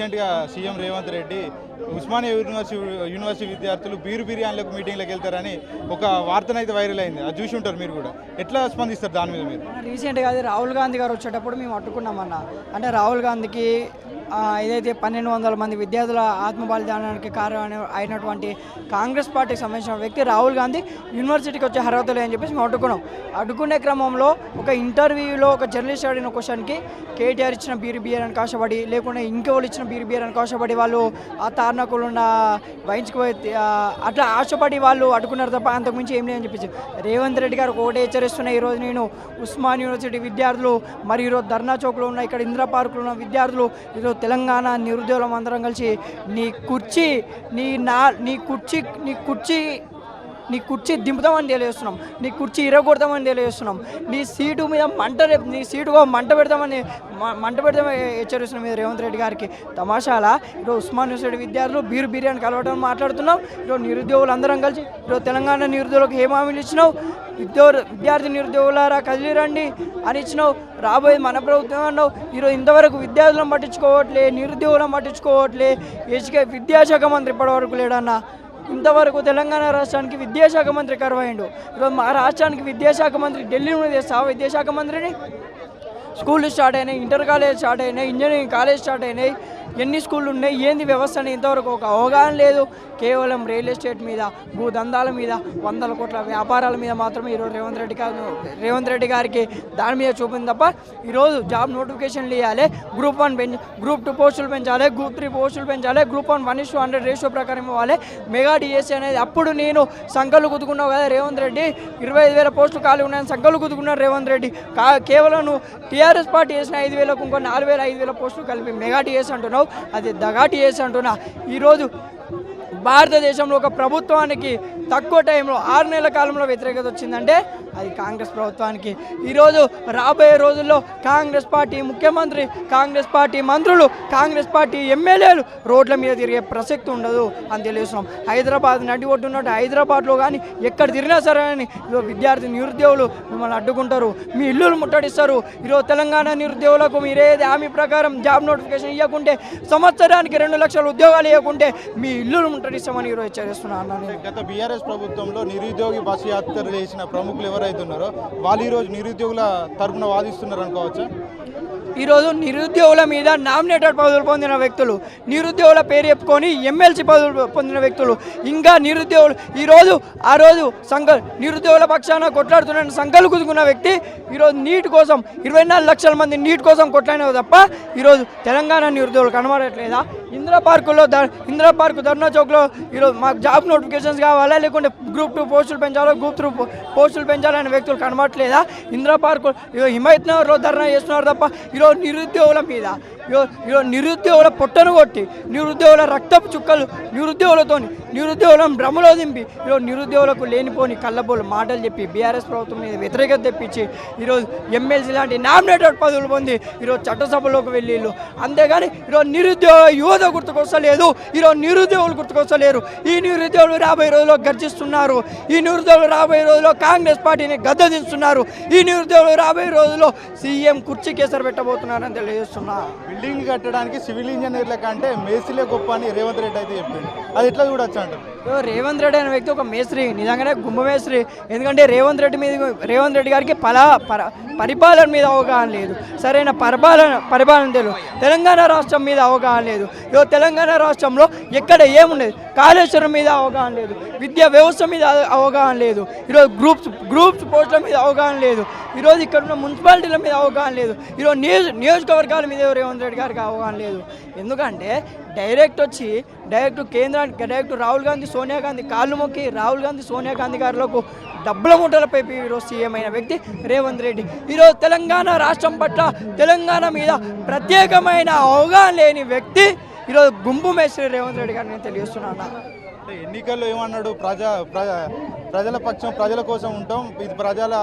రీసెంట్గా CM Revanth Reddy Osmania university university విద్యార్థులు beer బిర్యానీలకు మీటింగ్లకు వెళ్తారని ఒక వార్తనైతే వైరల్ అయింది. అది చూసి ఉంటారు మీరు కూడా. ఎట్లా స్పందిస్తారు దాని మీద మీరు? రీసెంట్గా అది రాహుల్ గాంధీ గారు వచ్చేటప్పుడు మేము అట్టుకున్నామన్న అంటే రాహుల్ గాంధీకి ఏదైతే పన్నెండు వందల మంది విద్యార్థుల ఆత్మ బలిదానానికి కారణం అయినటువంటి కాంగ్రెస్ పార్టీకి సంబంధించిన వ్యక్తి రాహుల్ గాంధీ యూనివర్సిటీకి వచ్చే అర్హత లేదని చెప్పేసి మేము అడ్డుకున్నాం అడ్డుకునే క్రమంలో ఒక ఇంటర్వ్యూలో ఒక జర్నలిస్ట్ అడిగిన క్వశ్చన్కి కేటీఆర్ ఇచ్చిన బీరు బియర్ అని కాశపడి లేకుంటే ఇంకెవరు ఇచ్చిన బీరు బియర్ అని కాశపడి వాళ్ళు ఆ తారణకులు ఉన్న వహించుకుపోయి అట్లా ఆశపడి వాళ్ళు అడ్డుకున్నారు తప్ప అంతకుమించి ఏం లేదని చెప్పేసి. రేవంత్ రెడ్డి గారు ఒకటే హెచ్చరిస్తున్నా ఈరోజు నేను ఉస్మాన్ యూనివర్సిటీ విద్యార్థులు మరి ఈరోజు ధర్నా చౌక్లో ఉన్న ఇక్కడ ఇందిరా పార్కులో ఉన్న విద్యార్థులు ఈరోజు తెలంగాణ నిరుద్యోగులం అందరం కలిసి నీ కుర్చీ నీ నా నీ కుర్చీ నీ కుర్చీ నీ కుర్చీ దింపుతామని తెలియజేస్తున్నాం. నీ కుర్చీ ఇరగొడతామని తెలియజేస్తున్నాం. నీ సీటు మీద మంట రేపు నీ సీటుగా మంట పెడతామని మంట పెడతామని హెచ్చరిస్తున్నాం మీద రేవంత్ రెడ్డి గారికి. తమాషాలా ఈరోజు ఉస్మాన్ యూనివర్సిటీ విద్యార్థులు బీరు బిర్యానీ కలవడం మాట్లాడుతున్నాం. ఈరోజు నిరుద్యోగులు అందరం కలిసి ఈరోజు తెలంగాణ నిరుద్యోగులకు ఏం హామీలు ఇచ్చినావు? విద్యో విద్యార్థి నిరుద్యోగులారా కదిలి రండి అని ఇచ్చినావు. రాబోయే మన ప్రభుత్వం అన్నావు. ఈరోజు ఇంతవరకు విద్యార్థులను పట్టించుకోవట్లే నిరుద్యోగులను పట్టించుకోవట్లే. ఎడ్యుకే విద్యాశాఖ మంత్రి ఇప్పటివరకు లేడన్నా. ఇంతవరకు తెలంగాణ రాష్ట్రానికి విద్యాశాఖ మంత్రి కరువైండు. ఈరోజు మా రాష్ట్రానికి విద్యాశాఖ మంత్రి ఢిల్లీ నుండి తెస్తావా విద్యాశాఖ మంత్రిని? స్కూళ్ళు స్టార్ట్ అయినాయి ఇంటర్ కాలేజ్ స్టార్ట్ అయినాయి ఇంజనీరింగ్ కాలేజ్ స్టార్ట్ అయినాయి. ఎన్ని స్కూళ్ళు ఉన్నాయి? ఏంది వ్యవస్థ అని ఇంతవరకు ఒక అవగాహన లేదు. కేవలం రియల్ ఎస్టేట్ మీద భూదందాల మీద వందల కోట్ల వ్యాపారాల మీద మాత్రమే ఈరోజు రేవంత్ రెడ్డి గారు రేవంత్ రెడ్డి గారికి దాని మీద చూపింది తప్ప ఈరోజు జాబ్ నోటిఫికేషన్లు ఇవ్వాలి. గ్రూప్ వన్ పెంచ గ్రూప్ టూ పోస్టులు పెంచాలి గ్రూప్ త్రీ పోస్టులు పెంచాలి group one one is hundred ratio ప్రకారం ఇవ్వాలి. మెగా డిఎస్సీ అనేది అప్పుడు నేను సంఖలు కుదుకున్నావు కదా రేవంత్ రెడ్డి. ఇరవై ఐదు వేల పోస్టులు ఖాళీ ఉన్నాయని సంఖ్యలు కుదుకున్నాడు రేవంత్ రెడ్డి. కా కేవలం టీఆర్ టీఆర్ఎస్ పార్టీ వేసిన ఐదు వేలకు ఇంకో నాలుగు వేల ఐదు వేల పోస్టులు కలిపి మెగా టీఎస్ అంటున్నావు. అది దగా టీఎస్ అంటున్నా. ఈరోజు భారతదేశంలో ఒక ప్రభుత్వానికి తక్కువ టైంలో ఆరు నెలల కాలంలో వ్యతిరేకత వచ్చిందంటే అది కాంగ్రెస్ ప్రభుత్వానికి. ఈరోజు రాబోయే రోజుల్లో కాంగ్రెస్ పార్టీ ముఖ్యమంత్రి కాంగ్రెస్ పార్టీ మంత్రులు కాంగ్రెస్ పార్టీ ఎమ్మెల్యేలు రోడ్ల మీద తిరిగే ప్రసక్తి ఉండదు అని తెలియజేస్తున్నాం. హైదరాబాద్ నడి ఒడ్డున్నట్టు హైదరాబాద్లో కానీ ఎక్కడ తిరిగినా సరే అని విద్యార్థి నిరుద్యోగులు మిమ్మల్ని అడ్డుకుంటారు. మీ ఇల్లులు ముట్టడిస్తారు. ఈరోజు తెలంగాణ నిరుద్యోగులకు మీరేది హామీ ప్రకారం జాబ్ నోటిఫికేషన్ ఇవ్వకుంటే సంవత్సరానికి రెండు లక్షల ఉద్యోగాలు ఇవ్వకుంటే మీ ఇల్లులు ముట్టడిస్తామని ఈరోజు హెచ్చరిస్తున్నాను. గత బీఆర్ఎస్ ప్రభుత్వంలో నిరుద్యోగి బస్సు యాత్ర చేసిన ప్రముఖులు ఎవరైతే ఉన్నారో వాళ్ళు ఈరోజు నిరుద్యోగుల తరపున వాదిస్తున్నారు అనుకోవచ్చా ఈరోజు నిరుద్యోగుల మీద నామినేటెడ్ పదవులు పొందిన వ్యక్తులు నిరుద్యోగుల పేరు చెప్పుకొని ఎమ్మెల్సీ పదవులు పొందిన వ్యక్తులు ఇంకా నిరుద్యోగులు ఈరోజు ఆ రోజు సంఘ నిరుద్యోగుల పక్షాన కొట్లాడుతున్న సంఘాలు కుదుకున్న వ్యక్తి ఈరోజు నీట్ కోసం ఇరవై నాలుగు లక్షల మంది నీట్ కోసం కొట్లాడినవి తప్ప ఈరోజు తెలంగాణ నిరుద్యోగులు కనబడట్లేదా? ఇందిరా పార్కులో ద ఇందిరా పార్కు ధర్నా చౌక్లో ఈరోజు మాకు జాబ్ నోటిఫికేషన్స్ కావాలా? లేకుంటే గ్రూప్ టూ పోస్టులు పెంచాలో? గ్రూప్ త్రూ పోస్టులు పెంచాలనే వ్యక్తులు కనబడట్లేదా? ఇందిరా పార్కు హిమాయత్ నగర్లో ధర్నా చేస్తున్నారు తప్ప ఈరోజు నిరుద్యోగుల మీద నిరుద్యోగుల పొట్టను కొట్టి నిరుద్యోగుల రక్తపు చుక్కలు నిరుద్యోగులతో నిరుద్యోగులను భ్రమలో దింపి ఈరోజు నిరుద్యోగులకు లేనిపోని కళ్ళబోలు మాటలు చెప్పి బీఆర్ఎస్ ప్రభుత్వం మీద వ్యతిరేకత తెప్పించి ఈరోజు ఎమ్మెల్సీ లాంటి నామినేటెడ్ పదవులు పొంది ఈరోజు చట్టసభలోకి వెళ్ళి అంతేగాని ఈరోజు నిరుద్యోగ యువత గుర్తుకొస్తలేదు ఈరోజు నిరుద్యోగులు గుర్తుకొస్తలేరు. ఈ నిరుద్యోగులు రాబోయే రోజుల్లో గర్జిస్తున్నారు. ఈ నిరుద్యోగులు రాబోయే రోజుల్లో కాంగ్రెస్ పార్టీని గద్దదిస్తున్నారు. ఈ నిరుద్యోగులు రాబోయే రోజుల్లో సీఎం కుర్చీ కేసరి పెట్టబోతున్నారని తెలియజేస్తున్నారు బిల్డింగ్ కట్టడానికి సివిల్ ఇంజనీర్ల కంటే మేసిలే గొప్ప అని రేవంత్ రెడ్డి అయితే చెప్పిండు. అది ఎట్లా చూడొచ్చు అంటే రేవంత్ రెడ్డి అనే వ్యక్తి ఒక మేస్త్రి నిజంగానే గుమ్మ మేస్త్రి. ఎందుకంటే రేవంత్ రెడ్డి మీద రేవంత్ రెడ్డి గారికి పలా పర పరిపాలన మీద అవగాహన లేదు. సరైన పరిపాలన పరిపాలన తెలియదు. తెలంగాణ రాష్ట్రం మీద అవగాహన లేదు. ఇదో తెలంగాణ రాష్ట్రంలో ఎక్కడ ఏముండదు. కాళేశ్వరం మీద అవగాహన లేదు. విద్యా వ్యవస్థ మీద అవగాహన లేదు. ఈరోజు గ్రూప్స్ గ్రూప్స్ పోస్టుల మీద అవగాహన లేదు. ఈరోజు ఇక్కడ ఉన్న మున్సిపాలిటీల మీద అవగాహన లేదు. ఈరోజు నియోజ నియోజకవర్గాల మీద రేవంత్ రెడ్డి గారికి అవగాహన లేదు. ఎందుకంటే డైరెక్ట్ వచ్చి డైరెక్ట్ కేంద్రానికి డైరెక్ట్ రాహుల్ గాంధీ సోనియా గాంధీ కాళ్ళు మొక్కి రాహుల్ గాంధీ సోనియా గాంధీ గారులకు డబ్బుల మూటలపై ఈరోజు సీఎం అయిన వ్యక్తి రేవంత్ రెడ్డి. ఈరోజు తెలంగాణ రాష్ట్రం పట్ల తెలంగాణ మీద ప్రత్యేకమైన అవగాహన లేని వ్యక్తి ఈరోజు గుంపు మేస్త్రి రేవంత్ రెడ్డి గారిని నేను తెలియజేస్తున్నాను ఎన్నికల్లో ఏమన్నాడు? ప్రజా ప్రజా ప్రజల పక్షం ప్రజల కోసం ఉంటాం. ఇది ప్రజల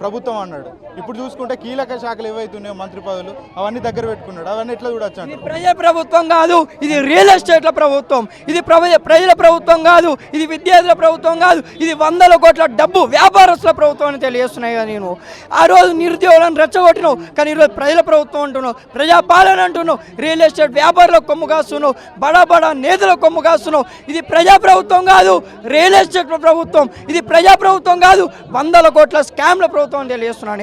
ప్రభుత్వం అన్నాడు. ఇప్పుడు చూసుకుంటే కీలక శాఖలు ఏవైతున్నాయో మంత్రి పదవులు అవన్నీ దగ్గర పెట్టుకున్నాడు. అవన్నీ ఎట్లా చూడొచ్చు ప్రజా ప్రభుత్వం కాదు ఇది రియల్ ఎస్టేట్ల ప్రభుత్వం. ఇది ప్రజ ప్రజల ప్రభుత్వం కాదు ఇది విద్యార్థుల ప్రభుత్వం కాదు ఇది వందల కోట్ల డబ్బు వ్యాపారస్తుల ప్రభుత్వం అని తెలియజేస్తున్నాయి నేను. ఆ రోజు నిరుద్యోగులను రెచ్చగొట్టినావు కానీ ఈరోజు ప్రజల ప్రభుత్వం అంటున్నావు ప్రజాపాలన అంటున్నావు రియల్ ఎస్టేట్ వ్యాపారులకు కొమ్ము కాస్తున్నావు బడా బడా నేతలకు కొమ్ము కాస్తున్నావు. ఇది ప్రజా ప్రభుత్వం కాదు రియల్ ఎస్టేట్ ప్రభుత్వం. ఇది ప్రజా ప్రభుత్వం కాదు వందల కోట్ల స్కామ్ల ప్రభుత్వం అని తెలియజేస్తున్నాను.